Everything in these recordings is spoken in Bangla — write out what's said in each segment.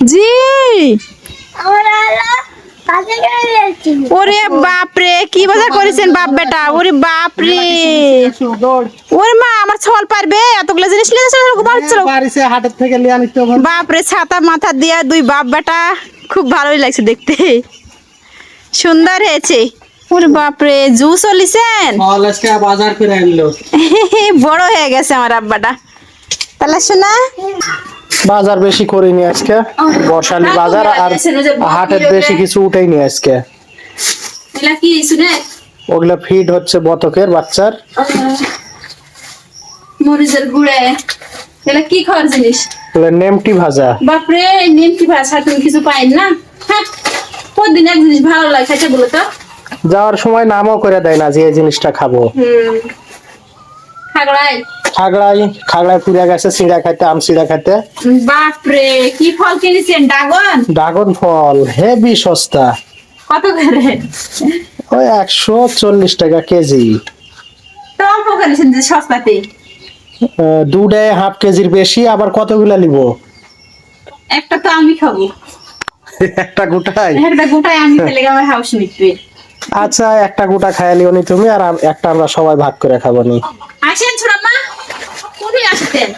জি। আমার আলো কাছে ওরে বাপরে কি বাজার করেছেন বাপ বেটা? ওরে বাপরে। ওরে মা আমার ছল পারবে? এতগুলো জিনিস নিয়ে যাচ্ছে বাচ্চারা। বাড়িতে হাটের থেকে লিয়ে আনিতে হবে বাপরে ছাতা মাথা দিয়া দুই বাপ বেটা খুব ভালোই লাগছে দেখতে। সুন্দর হয়েছে। ওরে বাপরে জুস লিছেন? ফল আজকে বাজার করে আনলো। বড় হয়ে গেছে আমার আব্বাটা। তাহলে শোনা। বাজার বেশি করিনি আজকে। বর্ষালি বাজার আর হাটের বেশি কিছু উঠেইনি আজকে। ওগুলা ফিড হচ্ছে বতকের বাচ্চার। মরিচের গুড়ে। কি খাওয়ার জিনিস? নেমটি ভাজা। বাপরে নিমকি ভাষা তুমি কিছু পাই না? হ্যাঁ প্রতিদিন এক জিনিস ভালো লাগে খাইতে বলো তো। যাওয়ার সময় নামও করে দেয় না যে এই জিনিসটা খাব। হুম। খাগড়াই? খাগড়াই খাগড়ায় পুড়ে গেছে সিঁড়া খাইতে আম সিঁড়া খাইতে। বাপরে কি ফল কিনেছেন? ড্রাগন? ড্রাগন ফল হেভি সস্তা। কত করে? ওই একশো চল্লিশ টাকা কেজি। তো অল্প কিনেছেন যে সস্তাতে। হাফ কেজির বেশি আবার কতগুলা নিব? একটা তো আমি খাব। একটা গোটাই একটা গোটাই আমি খেলে আমার হাউস মিটবে। আচ্ছা একটা গোটা খাইয়া লিও নি তুমি আর একটা আমরা সবাই ভাগ করে খাব নি। আসেন ছোড়াম্মা কোথায় আসতেন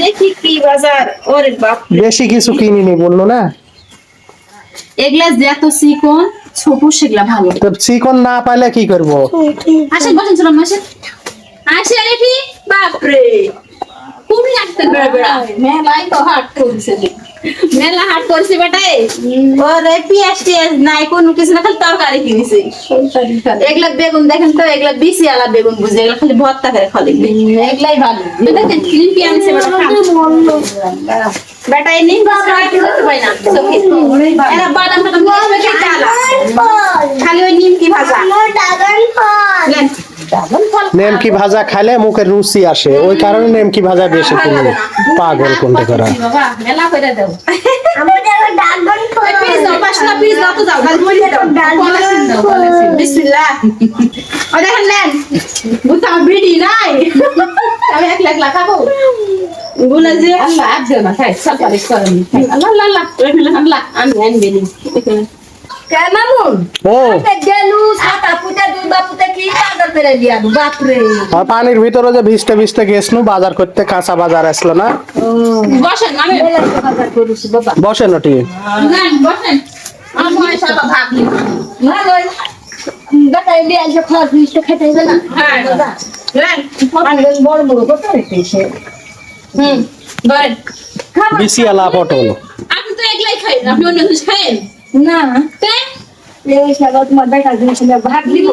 দেখি কি বাজার ওরে বাপ বেশি কিছু কিনিনি বলল না? এগুলা যত চিকন ছোট সেগুলা ভালো। তো চিকন না পাইলে কি করব? আসেন বসেন ছোড়াম্মা আসেন এটি বাপরে তুমি আসতেন বেড়া বেড়া মেলাই তো হাট করছে। মেলা হাট করছে বেটাই ওরে পিয়াজ টিয়াজ নাই কোনো কিছু না খালি তরকারি কিনেছে। এগুলা বেগুন দেখেন তো এগুলা বিসি আলা বেগুন বুঝে এগুলা খালি ভর্তা করে খালি এগুলাই ভালো। দেখেন আনছে বেটা খান। নিন খাওয়া কি করতে পারি না চোখে। এরা বাদাম। খালি ওই নিমকি ভাজা আমার ড্রাগন ফল নেন। নেমকি ভাজা খাইলে মুখের রুচি আসে। ওই কারণে নেমকি ভাজা বেশি কিনি পাগল কোনটা করা? আল্লাহ আজ না খাই সব আল্লাহ আল্লাহ আমি আর পানির ভিতরে যে ভিজতে ভিজতে গেছনু বাজার করতে কাঁচা বাজার আসলো না? বসেন আমি না হ্যাঁ। বিসিয়ালা পটল। আপনি তো একলাই খাই আপনি অন্য কিছু খাইন না। তাই এই তোমার বেটা জিনিস ভাগ দিব।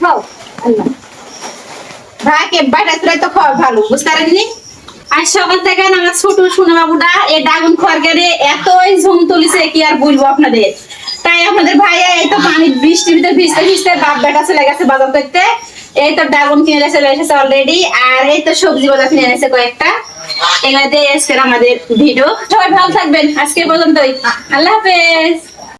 খাও। আল্লাহ। ভাইকে তুলে তো খাওয়া ভালো বুঝতে পারেননি? আর সকাল থেকে আমার ছোট সোনা বাবুটা এই ড্রাগন খড়গারে এতই ঝুম তুলিছে কি আর বলব আপনাদের। তাই আপনাদের ভাইয়া এই তো পানি বৃষ্টির ভিতরে ভিজতে ভিজতে বাপ বেটা চলে গেছে বাজার করতে। এই তো ড্রাগন কিনে চলে এসেছে অলরেডি আর এই তো সবজি বাজার কিনে এনেছে কয়েকটা। এগুলো দিয়ে আজকের আমাদের ভিডিও। সবাই ভালো থাকবেন। আজকে পর্যন্তই। আল্লাহ হাফেজ।